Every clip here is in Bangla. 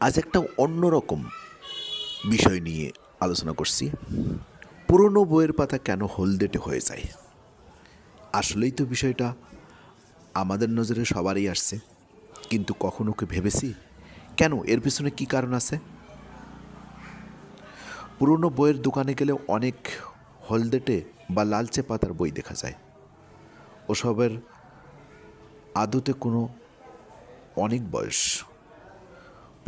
আজ একটা অন্যরকম বিষয় নিয়ে আলোচনা করছি। পুরনো বইয়ের পাতা কেন হলদেটে হয়ে যায়? আসলেই তো বিষয়টা আমাদের নজরে সবারই আসছে। কিন্তু কখনো কি ভেবেছি? কেন? এর পিছনে কি কারণ আছে? পুরনো বইয়ের দোকানে গেলে অনেক হলদেটে বা লালচে পাতার বই দেখা যায়। ওসবের আদতে কোনো অনেক বয়স।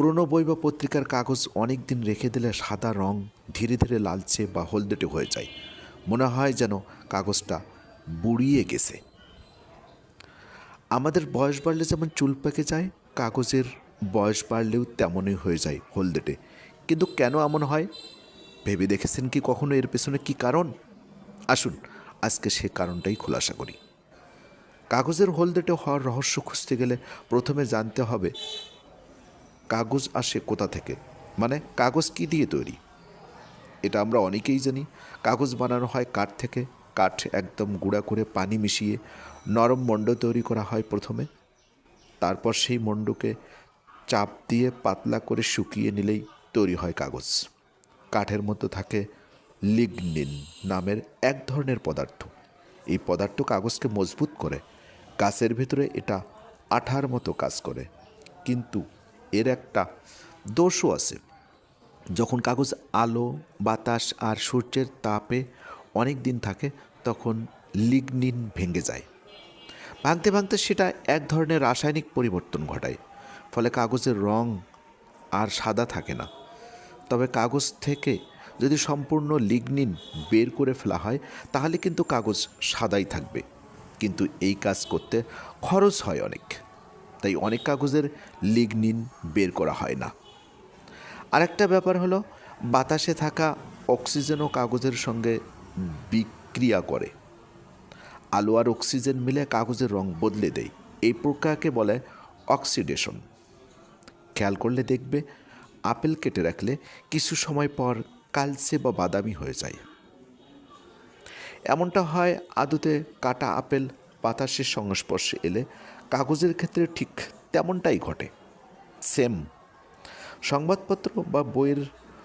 পুরনো বই বা পত্রিকার কাগজ অনেক দিন রেখে দিলে সাদা রং ধীরে ধীরে লালচে বা হলদেটে হয়ে যায়। মনে হয় যেন কাগজটা বুড়িয়ে গেছে। আমাদের বয়স বাড়লে যেমন চুল পেকে যায়, কাগজের বয়স বাড়লেও তেমনই হয়ে যায় হলদেটে। কিন্তু কেন এমন হয়? ভেবে দেখেছেন কি কখনো এর পেছনে কি কারণ? আসুন, আজকে সে কারণটাই খোলাসা করি। কাগজের হলদেটে হওয়ার রহস্য খুঁজতে গেলে প্রথমে জানতে হবে কাগজ আসে কোথা থেকে? মানে কাগজ কি দিয়ে তৈরি? এটা আমরা অনেকেই জানি। কাগজ বানানো হয় কাঠ থেকে। কাঠ একদম গুঁড়া করে পানি মিশিয়ে নরম মণ্ড তৈরি করা হয় প্রথমে। তারপর সেই মণ্ডকে চাপ দিয়ে পাতলা করে শুকিয়ে নিলেই তৈরি হয় কাগজ। কাঠের মধ্যে থাকে লিগনিন নামের এক ধরনের পদার্থ। এই পদার্থ কাগজকে মজবুত করে। গাছের ভিতরে এটা আঠার মতো কাজ করে। কিন্তু এর একটা দোষও আছে। যখন কাগজ, আলো, বাতাস আর সূর্যের তাপে অনেক দিন থাকে, তখন লিগনিন ভেঙে যায়। ভাঙতে ভাঙতে সেটা এক ধরনের রাসায়নিক পরিবর্তন ঘটায়, ফলে কাগজের রং আর সাদা থাকে না। তবে কাগজ থেকে যদি সম্পূর্ণ লিগনিন বের করে ফেলা হয়, তাহলে কিন্তু কাগজ সাদাই থাকবে। কিন্তু এই কাজ করতে খরচ হয় অনেক। তাই অনেক কাগজের লিগনিন বের করা হয় না। আরেকটা ব্যাপার হলো, বাতাসে থাকা অক্সিজেনও কাগজের সঙ্গে বিক্রিয়া করে। আলো আর অক্সিজেন মিলে কাগজের রং বদলে দেয়। এই প্রক্রিয়াকে বলে অক্সিডেশন। খেয়াল করলে দেখবে, আপেল কেটে রাখলে কিছু সময় পর কালচে বা বাদামি হয়ে যায়। এমনটা হয় আদতে কাটা আপেল বাতাসের সংস্পর্শে এলে কাগজের ক্ষেত্রে ঠিক তেমনটাই ঘটে। সেম। সংবাদপত্র বা বইয়ের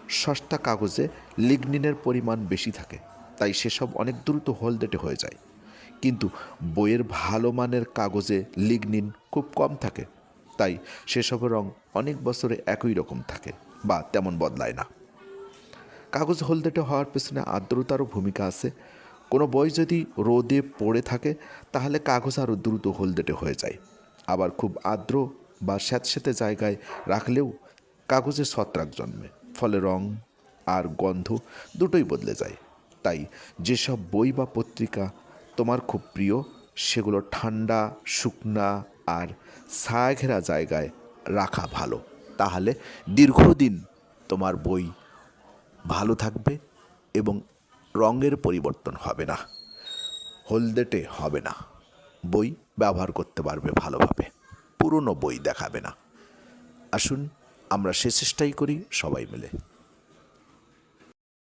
সস্তা কাগজে লিগনিনের পরিমাণ বেশি থাকে, তাই সেসব অনেক দ্রুত হলদেটে হয়ে যায়। কিন্তু বইয়ের ভালো মানের কাগজে লিগনিন খুব কম থাকে, তাই সেসবের রং অনেক বছরে একই রকম থাকে বা তেমন বদলায় না। কাগজ হলদেটে হওয়ার পেছনে আর্দ্রতারও ভূমিকা আছে কোনো বই যদি রোদে পড়ে থাকে, তাহলে কাগজ আরও দ্রুত হলদেটে হয়ে যায়। আবার খুব আর্দ্র বা স্যাঁতস্যাঁতে জায়গায় রাখলেও কাগজে ছত্রাক জন্মে, ফলে রং আর গন্ধ দুটোই বদলে যায়। তাই যেসব বই বা পত্রিকা তোমার খুব প্রিয়, সেগুলো ঠান্ডা, শুকনা আর ছায়াঘেরা জায়গায় রাখা ভালো। তাহলে দীর্ঘদিন তোমার বই ভালো থাকবে এবং রঙের পরিবর্তন হবে না। হলদেটে হবে না। বই ব্যবহার করতে পারবে ভালোভাবে। পুরনো বই দেখাবে না। আসুন, আমরা সে চেষ্টাই করি সবাই মিলে।